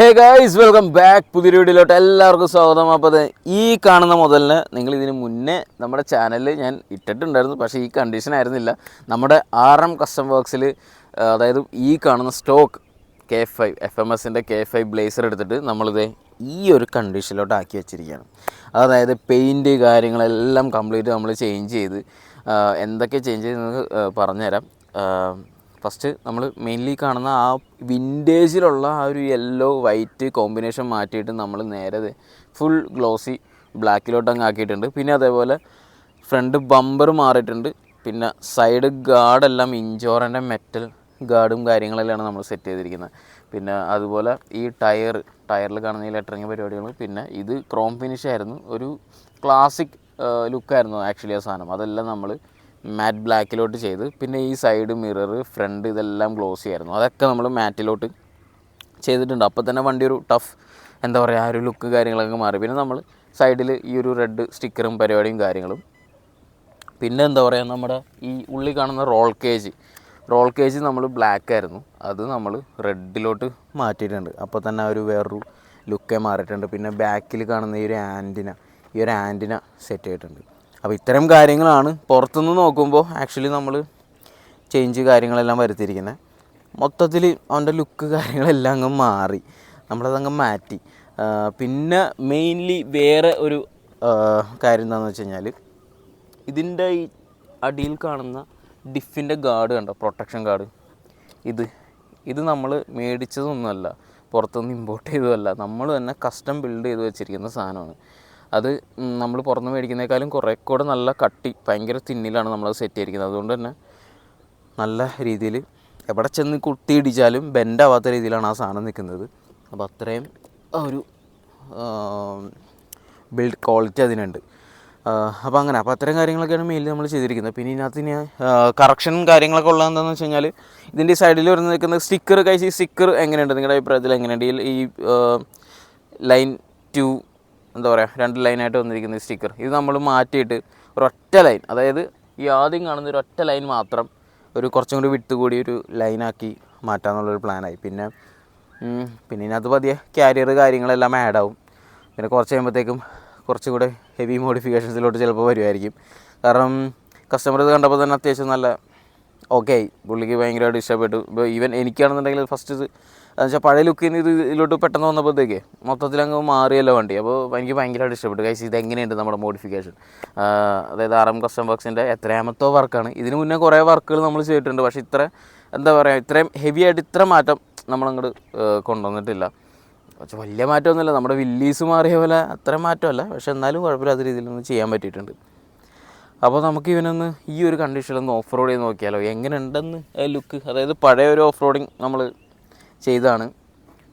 Hey guys welcome back പുതിയ വീഡിയോയിലോട്ട് എല്ലാവർക്കും സ്വാഗതം. അപ്പോൾ ഈ കാണുന്ന മുതലിന് നിങ്ങൾ ഇതിന് മുന്നേ നമ്മുടെ ചാനലിൽ ഞാൻ ഇട്ടിട്ടുണ്ടായിരുന്നു. പക്ഷേ ഈ കണ്ടീഷൻ ആയിരുന്നില്ല. നമ്മുടെ ആർ എം കസ്റ്റം വർക്ക്സിൽ അതായത് ഈ കാണുന്ന stock K five F M എസിന്റെ കെ ഫൈവ് ബ്ലേസർ എടുത്തിട്ട് നമ്മളിത് ഈ ഒരു കണ്ടീഷനിലോട്ട് ആക്കി വെച്ചിരിക്കുകയാണ്. അതായത് പെയിന്റ് കാര്യങ്ങളെല്ലാം കംപ്ലീറ്റ് നമ്മൾ ചേഞ്ച് ചെയ്ത് എന്തൊക്കെ ചേഞ്ച് ചെയ്ത് പറഞ്ഞുതരാം. ഫസ്റ്റ് നമ്മൾ മെയിൻലി കാണുന്ന ആ വിന്റേജിലുള്ള ആ ഒരു യെല്ലോ വൈറ്റ് കോമ്പിനേഷൻ മാറ്റിയിട്ട് നമ്മൾ നേരെ ഫുൾ ഗ്ലോസി ബ്ലാക്കിലോട്ട് അങ്ങ് ആക്കിയിട്ടുണ്ട്. പിന്നെ അതേപോലെ ഫ്രണ്ട് ബമ്പർ മാറിയിട്ടുണ്ട്. പിന്നെ സൈഡ് ഗാർഡെല്ലാം ഇഞ്ചോറന്റെ മെറ്റൽ ഗാർഡും കാര്യങ്ങളെല്ലാം നമ്മൾ സെറ്റ് ചെയ്തിരിക്കുന്നത്. പിന്നെ അതുപോലെ ഈ ടയർ ടയറിൽ കാണുന്ന ഈ ലെറ്ററിങ് പരിപാടികൾ പിന്നെ ഇത് ക്രോം ഫിനിഷ് ആയിരുന്നു. ഒരു ക്ലാസിക് ലുക്കായിരുന്നു ആക്ച്വലി ആ സാധനം. അതെല്ലാം നമ്മൾ മാറ്റ് ബ്ലാക്കിലോട്ട് ചെയ്ത്. പിന്നെ ഈ സൈഡ് മിറർ ഫ്രണ്ട് ഇതെല്ലാം ഗ്ലോസി ആയിരുന്നു. അതൊക്കെ നമ്മൾ മാറ്റിലോട്ട് ചെയ്തിട്ടുണ്ട്. അപ്പോൾ തന്നെ വണ്ടി ഒരു ടഫ് എന്താ പറയുക ആ ഒരു ലുക്ക് കാര്യങ്ങളൊക്കെ മാറി. പിന്നെ നമ്മൾ സൈഡിൽ ഈ ഒരു റെഡ് സ്റ്റിക്കറും പരിപാടിയും കാര്യങ്ങളും. പിന്നെ എന്താ പറയുക നമ്മുടെ ഈ ഉള്ളിൽ കാണുന്ന റോൾ കേജ് റോൾ കേജ് നമ്മൾ ബ്ലാക്ക് ആയിരുന്നു. അത് നമ്മൾ റെഡിലോട്ട് മാറ്റിയിട്ടുണ്ട്. അപ്പോൾ തന്നെ ഒരു വേറൊരു ലുക്കേ മാറിയിട്ടുണ്ട്. പിന്നെ ബാക്കിൽ കാണുന്ന ഈ ഒരു ആന്റിന ഈ ഒരു ആന്റിന സെറ്റ് ചെയ്തിട്ടുണ്ട്. അപ്പോൾ ഇത്തരം കാര്യങ്ങളാണ് പുറത്തുനിന്ന് നോക്കുമ്പോൾ ആക്ച്വലി നമ്മൾ ചേഞ്ച് കാര്യങ്ങളെല്ലാം വരുത്തിയിരിക്കുന്നത് മൊത്തത്തിൽ അവന്റെ ലുക്ക് കാര്യങ്ങളെല്ലാം അങ്ങ് മാറി. നമ്മളതങ്ങ് മാറ്റി. പിന്നെ മെയിൻലി വേറെ ഒരു കാര്യം എന്താണെന്ന് വെച്ച് കഴിഞ്ഞാൽ ഇതിന്റെ ഈ അടിയിൽ കാണുന്ന ഡിഫിന്റെ ഗാർഡ് കണ്ടോ? പ്രൊട്ടക്ഷൻ ഗാർഡ് ഇത് ഇത് നമ്മൾ മേടിച്ചതൊന്നുമല്ല. പുറത്തുനിന്ന് ഇമ്പോർട്ട് ചെയ്തതല്ല. നമ്മൾ തന്നെ കസ്റ്റം ബിൽഡ് ചെയ്ത് വെച്ചിരിക്കുന്ന സാധനമാണ്. അത് നമ്മൾ പുറത്തുനിന്ന് മേടിക്കുന്നേക്കാളും കുറേ കൂടെ നല്ല കട്ടി ഭയങ്കര തിന്നിലാണ് നമ്മളത് സെറ്റ് ചെയ്തിരിക്കുന്നത്. അതുകൊണ്ട് തന്നെ നല്ല രീതിയിൽ എവിടെ ചെന്ന് കുത്തിയിടിച്ചാലും ബെൻഡാവാത്ത രീതിയിലാണ് ആ സാധനം നിൽക്കുന്നത് അപ്പോൾ അത്രയും ഒരു ബിൽഡ് ക്വാളിറ്റി അതിനുണ്ട്. അപ്പോൾ അങ്ങനെ അപ്പോൾ അത്തരം കാര്യങ്ങളൊക്കെയാണ് മെയിൻ നമ്മൾ ചെയ്തിരിക്കുന്നത്. പിന്നെ ഇതിനകത്ത് ഇനി കറക്ഷൻ കാര്യങ്ങളൊക്കെ ഉള്ളത് എന്താണെന്ന് വെച്ച് കഴിഞ്ഞാൽ ഇതിന്റെ സൈഡിൽ വരുന്ന നിൽക്കുന്ന സ്റ്റിക്കർ കഴിച്ച് സ്റ്റിക്കർ എങ്ങനെയുണ്ട്? നിങ്ങളുടെ അഭിപ്രായത്തിൽ എങ്ങനെയുണ്ട്? ഈ ലൈൻ ടു എന്താ പറയുക രണ്ട് ലൈനായിട്ട് വന്നിരിക്കുന്ന ഈ സ്റ്റിക്കർ ഇത് നമ്മൾ മാറ്റിയിട്ട് ഒരൊറ്റ ലൈൻ അതായത് ഈ ആദ്യം കാണുന്ന ഒരു ഒറ്റ ലൈൻ മാത്രം ഒരു കുറച്ചും കൂടി വിട്ട് കൂടി ഒരു ലൈനാക്കി മാറ്റാമെന്നുള്ളൊരു പ്ലാനായി പിന്നെ പിന്നെ ഇതിനകത്ത് പതിയെ ക്യാരിയർ കാര്യങ്ങളെല്ലാം ആഡ് ആവും. പിന്നെ കുറച്ച് കഴിയുമ്പോഴത്തേക്കും കുറച്ചും കൂടെ ഹെവി മോഡിഫിക്കേഷൻസിലോട്ട് ചിലപ്പോൾ വരുമായിരിക്കും കാരണം കസ്റ്റമർ ഇത് കണ്ടപ്പോൾ തന്നെ അത്യാവശ്യം നല്ല ഓക്കെ പുള്ളിക്ക് ഭയങ്കരമായിട്ട് ഇഷ്ടപ്പെട്ടു. ഇപ്പോൾ ഈവൻ എനിക്കാണെന്നുണ്ടെങ്കിൽ ഫസ്റ്റ് വെച്ചാൽ പഴയ ലുക്കിൽ നിന്ന് ഇത് ഇതിലോട്ട് പെട്ടെന്ന് വന്നപ്പോഴത്തേക്ക് മൊത്തത്തിൽ അങ്ങ് മാറിയല്ലോ വണ്ടി. അപ്പോൾ എനിക്ക് ഭയങ്കരമായിട്ട് ഇഷ്ടപ്പെട്ടു. കൈസ് ഇത് എങ്ങനെയുണ്ട് നമ്മുടെ മോഡിഫിക്കേഷൻ അതായത് ആർ എം കസ്റ്റം വർക്സിന്റെ എത്രയാമത്തോ വർക്കാണ് ഇതിന് മുന്നേ കുറേ വർക്കുകൾ നമ്മൾ ചെയ്തിട്ടുണ്ട്. പക്ഷേ ഇത്ര എന്താ പറയുക ഇത്രയും ഹെവി ആയിട്ട് ഇത്ര മാറ്റം നമ്മളങ്ങോട്ട് കൊണ്ടുവന്നിട്ടില്ല. പക്ഷെ വലിയ മാറ്റമൊന്നുമില്ല. നമ്മുടെ വില്ലീസ് മാറിയ പോലെ അത്ര മാറ്റമല്ല. പക്ഷെ എന്നാലും കുഴപ്പമില്ലാത്ത രീതിയിലൊന്നും ചെയ്യാൻ പറ്റിയിട്ടുണ്ട്. അപ്പോൾ നമുക്ക് ഇവനൊന്ന് ഈ ഒരു കണ്ടീഷനിലൊന്ന് ഓഫ് റോഡ് ചെയ്ത് നോക്കിയാലോ. എങ്ങനെ ഉണ്ടെന്ന് ലുക്ക് അതായത് പഴയ ഒരു ഓഫ് റോഡിങ് നമ്മൾ ചെയ്താണ്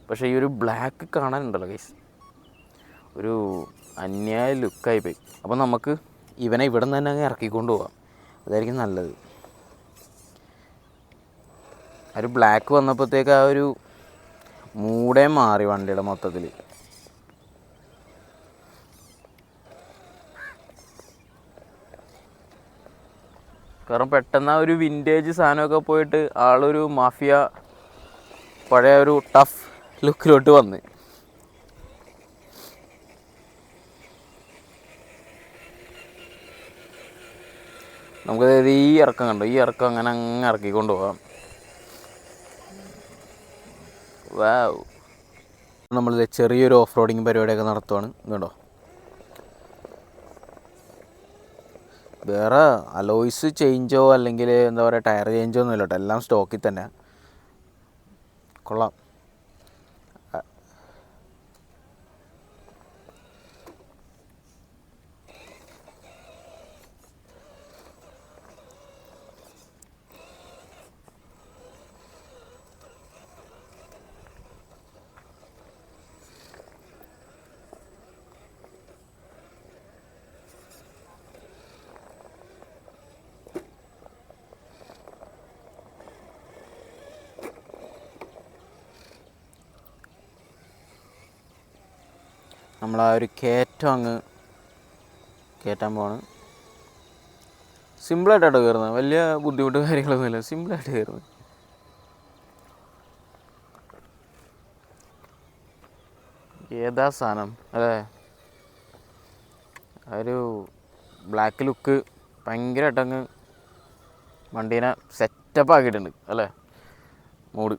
പക്ഷേ ഈ ഒരു ബ്ലാക്ക് കാണാനുണ്ടല്ലോ ഗൈസ് ഒരു അന്യായ ലുക്കായി പോയി അപ്പോൾ നമുക്ക് ഇവനെ ഇവിടെ നിന്ന് തന്നെ അങ്ങ് ഇറക്കിക്കൊണ്ട് പോവാം. അതായിരിക്കും നല്ലത്. ഒരു ബ്ലാക്ക് വന്നപ്പോഴത്തേക്ക് ആ ഒരു മൂടേ മാറി വണ്ടിയുടെ മൊത്തത്തിൽ കാരണം പെട്ടെന്ന് ആ ഒരു വിന്റേജ് സാധനമൊക്കെ പോയിട്ട് ആളൊരു മാഫിയ പഴയ ഒരു ടഫ് ലുക്കിലോട്ട് വന്ന്. നമുക്ക് ഈ ഇറക്കം കണ്ടു? ഈ ഇറക്കം അങ്ങനെ അങ്ങ് ഇറക്കിക്കൊണ്ട് പോകാം. വാവ് നമ്മൾ ചെറിയൊരു ഓഫ് റോഡിങ് പരിപാടിയൊക്കെ നടത്തുവാണ്. കേട്ടോ വേറെ അലോയ്സ് ചേഞ്ചോ അല്ലെങ്കിൽ എന്താ പറയുക ടയർ ചേഞ്ചോ ഒന്നുമില്ല കേട്ടോ. എല്ലാം സ്റ്റോക്കിൽ തന്നെ കൊള്ളാം നമ്മൾ ആ ഒരു കയറ്റം അങ്ങ് കയറ്റാൻ പോവാണ്. സിമ്പിളായിട്ടാണ് കയറുന്നത് വലിയ ബുദ്ധിമുട്ട് കാര്യങ്ങളൊന്നുമില്ല. സിമ്പിളായിട്ട് കയറുന്നത് ഏതാ സാധനം? അല്ലേ? ഒരു ബ്ലാക്ക് ലുക്ക് ഭയങ്കരമായിട്ടങ്ങ് വണ്ടീനെ സെറ്റപ്പ് ആക്കിയിട്ടുണ്ട്. അല്ലേ? മൂഡ്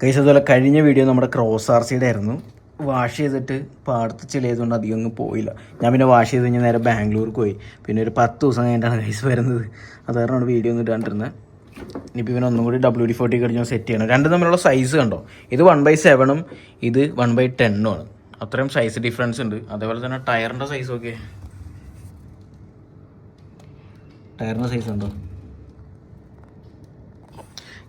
കൈസ് അതുപോലെ കഴിഞ്ഞ വീഡിയോ നമ്മുടെ ക്രോസ് ആർ സിയുടെ ആയിരുന്നു. വാഷ് ചെയ്തിട്ട് പാടത്ത് ചെളിയതുകൊണ്ട് അധികം ഒന്നും പോയില്ല. ഞാൻ പിന്നെ വാഷ് ചെയ്ത് കഴിഞ്ഞാൽ നേരെ ബാംഗ്ലൂർക്ക് പോയി. പിന്നെ ഒരു പത്ത് ദിവസം കഴിഞ്ഞിട്ടാണ് കൈസ് വരുന്നത്. അത് കാരണമാണ് വീഡിയോ ഒന്നും ഇടാണ്ടിരുന്നത് ഇനിയിപ്പോൾ ഇവൻ ഒന്നും കൂടി ഡബ്ല്യു ഡി ഫോർട്ടി കഴിഞ്ഞാൽ സെറ്റ് ചെയ്യണം. രണ്ടും തമ്മിലുള്ള സൈസ് കണ്ടോ? ഇത് വൺ ബൈ സെവനും ഇത് വൺ ബൈ ടെന്നും ആണ്. അത്രയും സൈസ് ഡിഫറൻസ് ഉണ്ട്. അതേപോലെ തന്നെ ടയറിന്റെ സൈസ് ഒക്കെ ടയറിന്റെ സൈസ് ഉണ്ടോ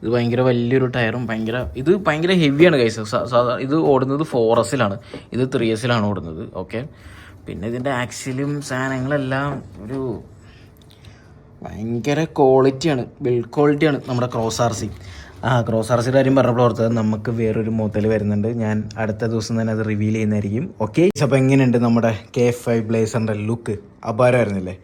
ഇത് ഭയങ്കര വലിയൊരു ടയറും ഭയങ്കര ഇത് ഭയങ്കര ഹെവിയാണ് കൈസ് സാധാരണ ഇത് ഓടുന്നത് ഫോർ എസിലാണ് ഇത് ത്രീ എസിലാണ് ഓടുന്നത്. ഓക്കെ പിന്നെ ഇതിന്റെ ആക്സിലും സാധനങ്ങളെല്ലാം ഒരു ഭയങ്കര ക്വാളിറ്റിയാണ് ബിൽഡ് ക്വാളിറ്റിയാണ് നമ്മുടെ ക്രോസ് ആർ സി ആ ക്രോസ് ആർ സിയുടെ കാര്യം പറഞ്ഞപ്പോൾ ഓർത്തത് നമുക്ക് വേറൊരു മോത്തൽ വരുന്നുണ്ട്. ഞാൻ അടുത്ത ദിവസം തന്നെ അത് റിവീൽ ചെയ്യുന്നതായിരിക്കും. ഓക്കെ അപ്പോൾ എങ്ങനെയുണ്ട് നമ്മുടെ കെ ഫൈവ് ബ്ലേസറിന്റെ ലുക്ക് അപാരമായിരുന്നില്ലേ?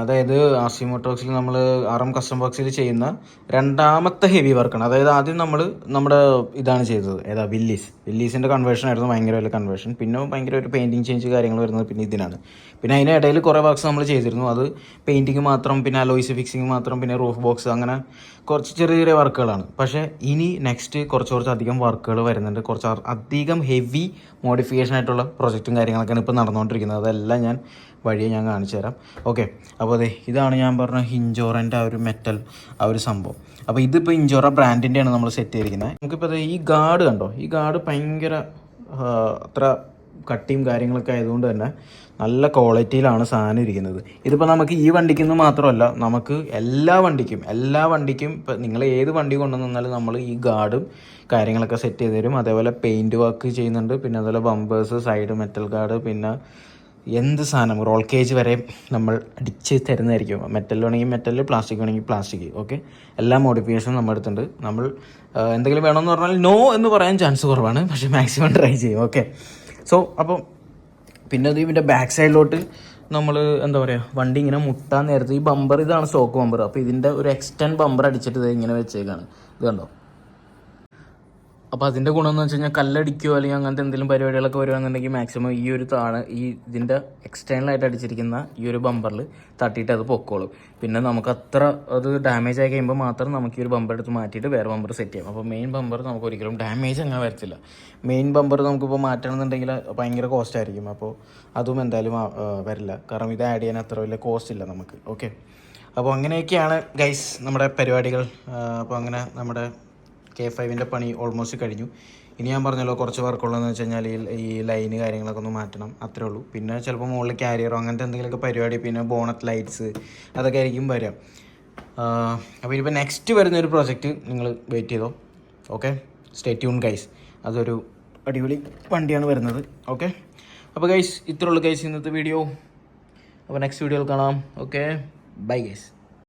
അതായത് ആസിമോട്ടോക്സിൽ നമ്മൾ ആർ എം കസ്റ്റം ബോക്സിൽ ചെയ്യുന്ന രണ്ടാമത്തെ ഹെവി വർക്കാണ്. അതായത് ആദ്യം നമ്മൾ നമ്മുടെ ഇതാണ് ചെയ്തത്. ഏതാ? വില്ലീസ്. വില്ലീസിന്റെ കൺവേർഷൻ ആയിരുന്നു ഭയങ്കര വലിയ കൺവേർഷൻ പിന്നെ ഭയങ്കര ഒരു പെയിന്റിങ് ചേഞ്ച് കാര്യങ്ങൾ വരുന്നത് പിന്നെ ഇതിനാണ്. പിന്നെ അതിനിടയിൽ കുറേ വർക്ക്സ് നമ്മൾ ചെയ്തിരുന്നു. അത് പെയിന്റിങ് മാത്രം പിന്നെ അലോയിസ് ഫിക്സിങ് മാത്രം പിന്നെ റൂഫ് ബോക്സ് അങ്ങനെ കുറച്ച് ചെറിയ ചെറിയ വർക്കുകളാണ്. പക്ഷേ ഇനി നെക്സ്റ്റ് കുറച്ച് കുറച്ച് അധികം വർക്കുകൾ വരുന്നുണ്ട്. കുറച്ച് അധികം ഹെവി മോഡിഫിക്കേഷൻ ആയിട്ടുള്ള പ്രൊജക്റ്റും കാര്യങ്ങളൊക്കെയാണ് ഇപ്പോൾ നടന്നുകൊണ്ടിരിക്കുന്നത്. അതെല്ലാം ഞാൻ വഴിയെ ഞാൻ കാണിച്ചു തരാം. ഓക്കെ അപ്പോൾ അതെ ഇതാണ് ഞാൻ പറഞ്ഞ ഹിഞ്ചോറന്റെ ആ ഒരു മെറ്റൽ ആ ഒരു സംഭവം. അപ്പോൾ ഇതിപ്പോൾ ഇഞ്ചോറ ബ്രാൻഡിന്റെയാണ് നമ്മൾ സെറ്റ് ചെയ്തിരിക്കുന്നത് നമുക്കിപ്പോൾ ഈ ഗാർഡ് കണ്ടോ? ഈ ഗാർഡ് ഭയങ്കര അത്ര കട്ടിയും കാര്യങ്ങളൊക്കെ ആയതുകൊണ്ട് തന്നെ നല്ല ക്വാളിറ്റിയിലാണ് സാധനം ഇരിക്കുന്നത്. ഇതിപ്പോൾ നമുക്ക് ഈ വണ്ടിക്ക് നിന്ന് മാത്രമല്ല നമുക്ക് എല്ലാ വണ്ടിക്കും എല്ലാ വണ്ടിക്കും ഇപ്പം നിങ്ങൾ ഏത് വണ്ടി കൊണ്ടുവന്നാലും നമ്മൾ ഈ ഗാർഡും കാര്യങ്ങളൊക്കെ സെറ്റ് ചെയ്ത് തരും. അതേപോലെ പെയിന്റ് വർക്ക് ചെയ്യുന്നുണ്ട്. പിന്നെ അതുപോലെ ബമ്പേഴ്സ് സൈഡ് മെറ്റൽ ഗാർഡ് പിന്നെ എന്ത് സാധനം? റോൾ കേജ് വരെ നമ്മൾ അടിച്ച് തരുന്നതായിരിക്കും. മെറ്റൽ വേണമെങ്കിൽ മെറ്റൽ പ്ലാസ്റ്റിക് വേണമെങ്കിൽ പ്ലാസ്റ്റിക് ഓക്കെ എല്ലാ മോഡിഫിക്കേഷനും നമ്മുടെ അടുത്തുണ്ട് നമ്മൾ എന്തെങ്കിലും വേണമെന്ന് പറഞ്ഞാൽ നോ എന്ന് പറയാൻ ചാൻസ് കുറവാണ്. പക്ഷേ മാക്സിമം ട്രൈ ചെയ്യും ഓക്കെ സോ അപ്പം പിന്നെ അത് ഇതിന്റെ ബാക്ക് സൈഡിലോട്ട് നമ്മൾ എന്താ പറയുക വണ്ടി ഇങ്ങനെ മുട്ടാൻ നേരത്ത് ഈ ബമ്പർ ഇതാണ് സ്റ്റോക്ക് ബമ്പർ അപ്പോൾ ഇതിന്റെ ഒരു എക്സ്റ്റൻഡ് ബമ്പർ അടിച്ചിട്ട് ഇത് ഇങ്ങനെ വെച്ചേക്കാണ്. ഇത് കണ്ടോ? അപ്പോൾ അതിന്റെ ഗുണമെന്ന് വെച്ച് കഴിഞ്ഞാൽ കല്ലടിക്കുകയോ അല്ലെങ്കിൽ അങ്ങനത്തെ എന്തെങ്കിലും പരിപാടികളൊക്കെ വരുവാണെന്നുണ്ടെങ്കിൽ മാക്സിമം ഈ ഒരു താണ് ഈ ഇതിന്റെ എക്സ്റ്റേണലായിട്ട് അടിച്ചിരിക്കുന്ന ഈ ഒരു ബമ്പറിൽ തട്ടിയിട്ട് അത് പൊക്കോളും. പിന്നെ നമുക്ക് അത്ര അത് ഡാമേജ് ആയി കഴിയുമ്പോൾ മാത്രം നമുക്ക് ഈ ഒരു ബമ്പർ എടുത്ത് മാറ്റിയിട്ട് വേറെ ബമ്പർ സെറ്റ് ചെയ്യാം. അപ്പോൾ മെയിൻ ബമ്പർ നമുക്ക് ഒരിക്കലും ഡാമേജ് അങ്ങനെ വരത്തില്ല. മെയിൻ ബമ്പർ നമുക്കിപ്പോൾ മാറ്റണമെന്നുണ്ടെങ്കിൽ ഭയങ്കര കോസ്റ്റ് ആയിരിക്കും. അപ്പോൾ അതും എന്തായാലും വരില്ല. കാരണം ഇത് ആഡ് ചെയ്യാൻ അത്ര വലിയ കോസ്റ്റ് ഇല്ല നമുക്ക്. ഓക്കെ അപ്പോൾ അങ്ങനെയൊക്കെയാണ് ഗൈസ് നമ്മുടെ പരിപാടികൾ. അപ്പോൾ അങ്ങനെ നമ്മുടെ കെ ഫൈവിന്റെ പണി ഓൾമോസ്റ്റ് കഴിഞ്ഞു. ഇനി ഞാൻ പറഞ്ഞല്ലോ കുറച്ച് വർക്കുള്ളതെന്ന് വെച്ച് കഴിഞ്ഞാൽ ഈ ലൈന് കാര്യങ്ങളൊക്കെ ഒന്ന് മാറ്റണം. അത്രേ ഉള്ളൂ. പിന്നെ ചിലപ്പോൾ മുകളിൽ ക്യാരിയറോ അങ്ങനത്തെ എന്തെങ്കിലുമൊക്കെ പരിപാടി പിന്നെ ബോണറ്റ് ലൈറ്റ്സ് അതൊക്കെ ആയിരിക്കും വരാം അപ്പോൾ ഇനിയിപ്പോൾ നെക്സ്റ്റ് വരുന്ന ഒരു പ്രോജക്റ്റ് നിങ്ങൾ വെയിറ്റ് ചെയ്തോ? ഓക്കെ സ്റ്റേ ട്യൂൺ ഗൈസ് അതൊരു അടിപൊളി വണ്ടിയാണ് വരുന്നത്. ഓക്കെ അപ്പോൾ ഗൈസ് ഇത്രയുള്ളൂ ഗൈസ് ഇന്നത്തെ വീഡിയോ അപ്പോൾ നെക്സ്റ്റ് വീഡിയോയിൽ കാണാം. Okay bye guys